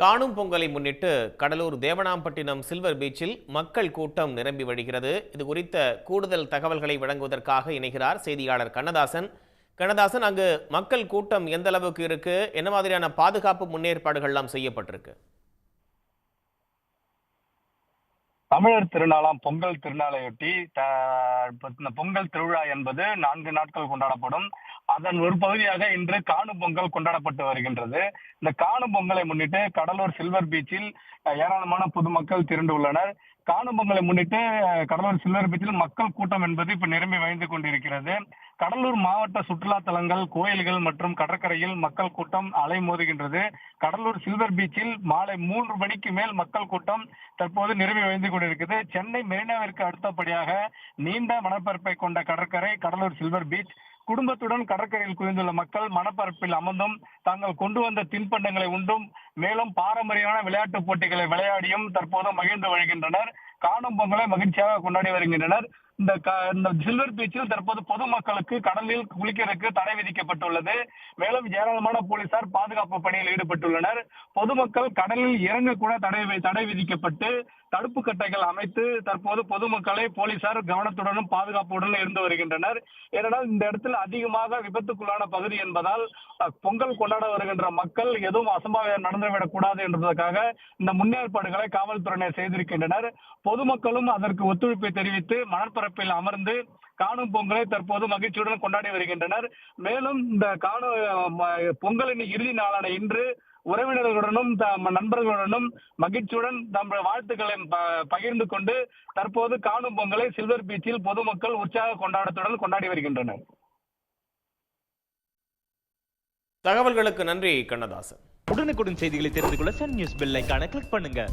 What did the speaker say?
காணும் பொங்கலை முன்னிட்டு கடலூர் தேவனாம்பட்டினம் சில்வர் பீச்சில் மக்கள் கூட்டம் நிரம்பி வழிகிறது. இது குறித்த கூடுதல் தகவல்களை வழங்குவதற்காக இணைகிறார் செய்தியாளர் கண்ணதாசன். கண்ணதாசன் அங்கு மக்கள் கூட்டம் எந்த அளவுக்கு இருக்கு? என்ன மாதிரியான பாதுகாப்பு முன்னேற்பாடுகள்லாம் செய்யப்பட்டிருக்கு? தமிழர் திருநாளாம் பொங்கல் திருநாளையொட்டி பொங்கல் திருவிழா என்பது நான்கு நாட்கள் கொண்டாடப்படும். அதன் ஒரு பகுதியாக இன்று காணும் பொங்கல் கொண்டாடப்பட்டு வருகின்றது. இந்த காணும் பொங்கலை முன்னிட்டு கடலூர் சில்வர் பீச்சில் ஏராளமான பொதுமக்கள் திரண்டுள்ளனர் காணும் பொங்கலை முன்னிட்டு கடலூர் சில்வர் பீச்சில் மக்கள் கூட்டம் என்பது இப்ப நிரம்பி வழிந்து கொண்டிருக்கிறது. கடலூர் மாவட்ட சுற்றுலா தலங்கள் கோயில்கள் மற்றும் கடற்கரையில் மக்கள் கூட்டம் அலைமோதுகின்றது கடலூர் சில்வர் பீச்சில் மாலை மூன்று மணிக்கு மேல் மக்கள் கூட்டம் தற்போது நிரம்பி வழிந்து கொண்டிருக்கிறது சென்னை மெரினாவிற்கு அடுத்தபடியாக நீண்ட மணப்பரப்பை கொண்ட கடற்கரை கடலூர் சில்வர் பீச் குடும்பத்துடன் கடற்கரையில் குவிந்துள்ள மக்கள் மணப்பரப்பில் அமர்ந்தும் தாங்கள் கொண்டு வந்த தின்பண்டங்களை உண்டும் மேலும் பாரம்பரியமான விளையாட்டுப் போட்டிகளை விளையாடியும் தற்போது மகிழ்ந்து வருகின்றனர் காணும் பொங்கலை மகிழ்ச்சியாக கொண்டாடி வருகின்றனர். இந்த இந்த சில்வர் பீச்சில் தற்போது பொதுமக்களுக்கு கடலில் குளிக்கிறதுக்கு தடை விதிக்கப்பட்டுள்ளது. மேலும் ஏராளமான போலீசார் பாதுகாப்பு பணியில் ஈடுபட்டுள்ளனர். பொதுமக்கள் கடலில் இறங்க கூட தடை தடை விதிக்கப்பட்டு தடுப்பு கட்டைகள் அமைத்து தற்போது பொதுமக்களை போலீசார் கவனத்துடனும் பாதுகாப்புடனும் இருந்து வருகின்றனர். ஏனென்றால் இந்த இடத்தில் அதிகமாக விபத்துக்குள்ளான பகுதி என்பதால் பொங்கல் கொண்டாட வருகின்ற மக்கள் எதுவும் அசம்பாவிதம் நடந்துவிடக் கூடாது என்பதற்காக இந்த முன்னேற்பாடுகளை காவல்துறையினர் செய்திருக்கின்றனர். பொதுமக்களும் அதற்கு ஒத்துழைப்பை தெரிவித்து மணற்பரப்பில் அமர்ந்து காணும் பொங்கலை தற்போது மகிழ்ச்சியுடன் கொண்டாடி வருகின்றனர். மேலும் இந்த காணும் பொங்கலின் இறுதி நாளான இன்று உறவினர்களுடனும் த- நண்பர்களுடனும் மகிழ்ச்சியுடன் தம் வாழ்த்துக்களை பகிர்ந்து கொண்டு தற்போது காணும் பொங்கலை சில்வர் பீச்சில் பொதுமக்கள் உற்சாக கொண்டாட்டத்துடன் கொண்டாடி வருகின்றனர். தகவல்களுக்கு நன்றி கண்ணதாசன். உடனுக்குடன் செய்திகளை தெரிந்து கொள்ள சன் நியூஸ் பெல் ஐகானை கிளிக் பண்ணுங்க.